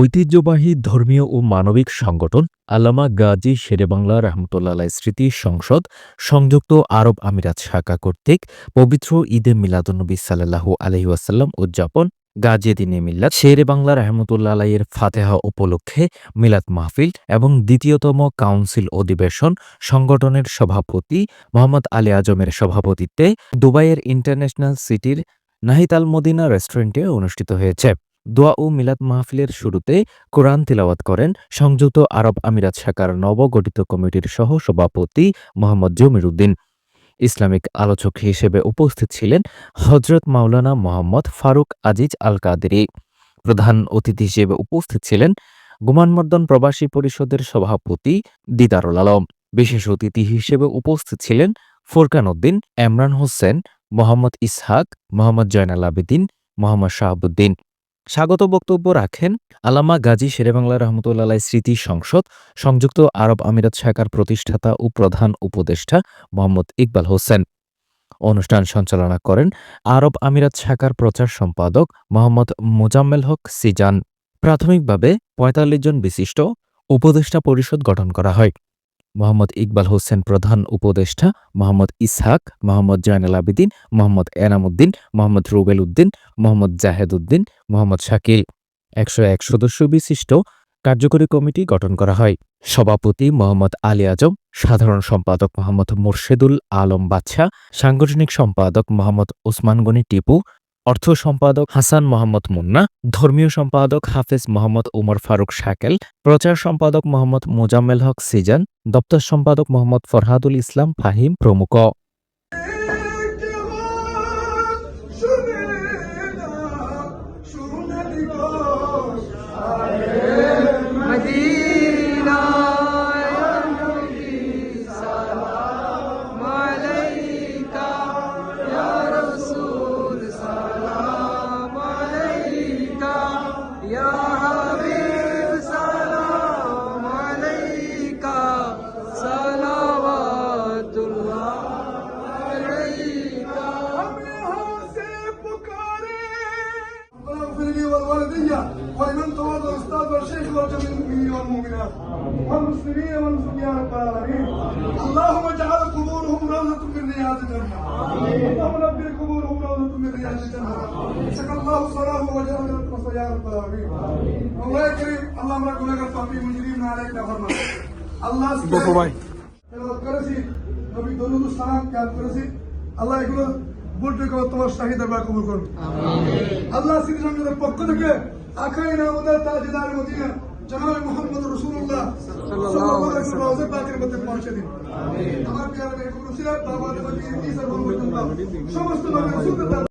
ঐতিহ্যবাহী ধর্মীয় ও মানবিক সংগঠন আল্লামা গাজী শেরেবাংলা রহমতুল্লাহ স্মৃতি সংসদ, সংযুক্ত আরব আমিরাত শাখা কর্তৃক পবিত্র ঈদে মিলাদুন্নবী সাল্লাহু আলহিউসাল্লাম উদযাপন। গাজী দিনে মিল্লাত শেরে বাংলা রহমতুল্লাহ আলাইয়ের ফাতেহা উপলক্ষে মিলাদ মাহফিল এবং দ্বিতীয়তম কাউন্সিল অধিবেশন সংগঠনের সভাপতি মোহাম্মদ আলী আজমের সভাপতিত্বে দুবাইয়ের ইন্টারন্যাশনাল সিটির নাহিদ আল মদিনা রেস্টুরেন্টে অনুষ্ঠিত হয়েছে। দোয়া ও মিলাদ মাহফিলের শুরুতে কোরআন তিলাওয়াত করেন সংযুক্ত আরব আমিরাত শাখার নবগঠিত কমিটির সহ সভাপতি মোহাম্মদ জমির উদ্দিন ইসলামিক আলোচক হিসেবে উপস্থিত ছিলেন হজরত মাওলানা মোহাম্মদ ফারুক আজিজ আল কাদেরি প্রধান অতিথি হিসেবে উপস্থিত ছিলেন গুমানমর্দন প্রবাসী পরিষদের সভাপতি দিদারুল আলম। বিশেষ অতিথি হিসেবে উপস্থিত ছিলেন ফোরকান উদ্দিন এমরান হোসেন, মোহাম্মদ ইসহাক, মোহাম্মদ জয়নাল আবেদিন, মোহাম্মদ শাহাবুদ্দিন। স্বাগত বক্তব্য রাখেন আলামা গাজী শেরেবাংলা রহমতুল্লাহ স্মৃতি সংসদ, সংযুক্ত আরব আমিরাত শাখার প্রতিষ্ঠাতা ও প্রধান উপদেষ্টা মোহাম্মদ ইকবাল হোসেন। অনুষ্ঠান সঞ্চালনা করেন আরব আমিরাত শাখার প্রচার সম্পাদক মোহাম্মদ মোজাম্মেল হক সিজান। প্রাথমিকভাবে ৪৫ জন বিশিষ্ট উপদেষ্টা পরিষদ গঠন করা হয়। মোহাম্মদ ইকবাল হোসেন প্রধান উপদেষ্টা, মোহাম্মদ ইসহাক, মোহাম্মদ জয়নাল আবেদিন, মোহাম্মদ এনামুদ্দিন, মোহাম্মদ রুবেল উদ্দিন, মোহাম্মদ জাহেদ উদ্দিন, মোহাম্মদ শাকিল। একশো এক সদস্য বিশিষ্ট কার্যকরী কমিটি গঠন করা হয়। সভাপতি মোহাম্মদ আলী আজম, সাধারণ সম্পাদক মোহাম্মদ মোর্শেদুল আলম বাদশাহ, সাংগঠনিক সম্পাদক মোহাম্মদ ওসমান গনি টিপু অর্থ সম্পাদক হাসান মোহাম্মদ মুন্না, ধর্মীয় সম্পাদক হাফেজ মোহাম্মদ উমর ফারুক শাকেল, প্রচার সম্পাদক মোহাম্মদ মোজাম্মেল হক সিজান, দপ্তর সম্পাদক মোহাম্মদ ফরহাদুল ইসলাম ফাহিম প্রমুখ। والمؤمنات والمسلمين والمسلمين يا رب العالمين اللهم اجعل قبورهم روضة من رياض الجنة اللهم نبر قبورهم روضة من رياض الجنة سك الله صلاه وجعل القصر يا رب العالمين الله كريم اللهم لا كل فهمي مجرمنا عليك يا فرمان الله سبحانه তেলাওয়াত করেছি নবী দরুদ সালাম জ্ঞান করেছি আল্লাহ এগুলো বলতে তোমার শাহিদ বা কবুল করুন আল্লাহ শ্রী সংসদের পক্ষ থেকে আখাই আমাদের তাজদার মদিনা জনাব মোহাম্মদ রসুল্লাহ রওজা পাকের মধ্যে পৌঁছে দিন। আমার প্রিয় বাবা সমস্ত